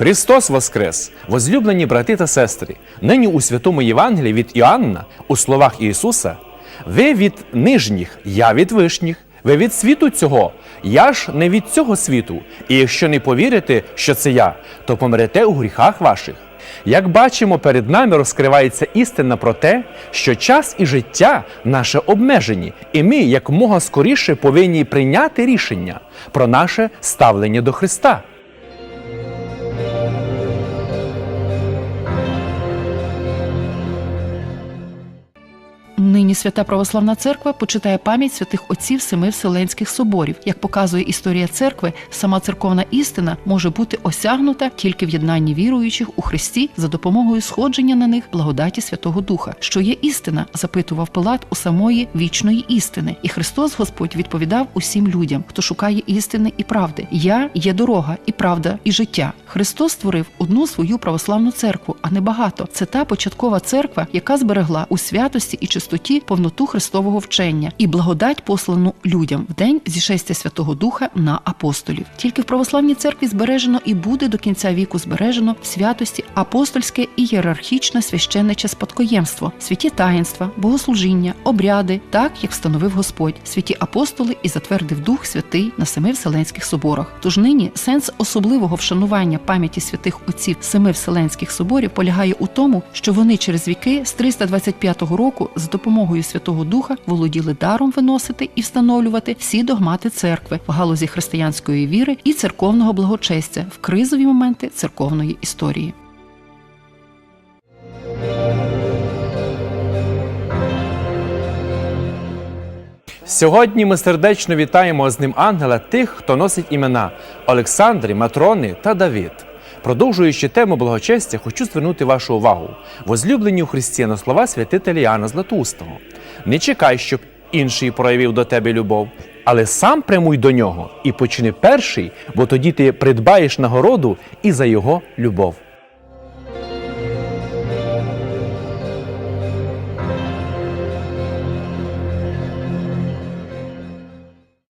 Христос Воскрес! Возлюблені брати та сестри! Нині у святому Євангелії від Іоанна, у словах Ісуса, ви від нижніх, я від вишніх, ви від світу цього, я ж не від цього світу. І якщо не повірите, що це я, то помрете у гріхах ваших. Як бачимо, перед нами розкривається істина про те, що час і життя наше обмежені, і ми якомога скоріше повинні прийняти рішення про наше ставлення до Христа. Нині Свята Православна Церква почитає пам'ять святих отців семи Вселенських соборів. Як показує історія церкви, сама церковна істина може бути осягнута тільки в єднанні віруючих у Христі за допомогою сходження на них благодаті Святого Духа. Що є істина? запитував Пилат у самої вічної істини. І Христос Господь відповідав усім людям, хто шукає істини і правди. Я є дорога, і правда, і життя. Христос створив одну свою православну церкву, а не багато. Це та початкова церква, яка зберегла у святості і чистоті повноту Христового вчення і благодать послану людям в день зішестя Святого Духа на апостолів. Тільки в православній церкві збережено і буде до кінця віку збережено святості апостольське і ієрархічне священниче спадкоємство, святі таїнства, богослужіння, обряди, так як встановив Господь, святі апостоли і затвердив Дух Святий на семи Вселенських соборах. Тож нині сенс особливого вшанування пам'яті святих отців семи Вселенських соборів полягає у тому, що вони через віки з 325 року з допомогою Святого Духа володіли даром виносити і встановлювати всі догмати церкви в галузі християнської віри і церковного благочестя в кризові моменти церковної історії. Сьогодні ми сердечно вітаємо з ним ангела тих, хто носить імена Олександри, Матрони та Давид. Продовжуючи тему благочестя, хочу звернути вашу увагу. Возлюблені у Христі на слова святителя Іоанна Златоустого. Не чекай, щоб інший проявив до тебе любов, але сам прямуй до нього і почни перший, бо тоді ти придбаєш нагороду і за його любов.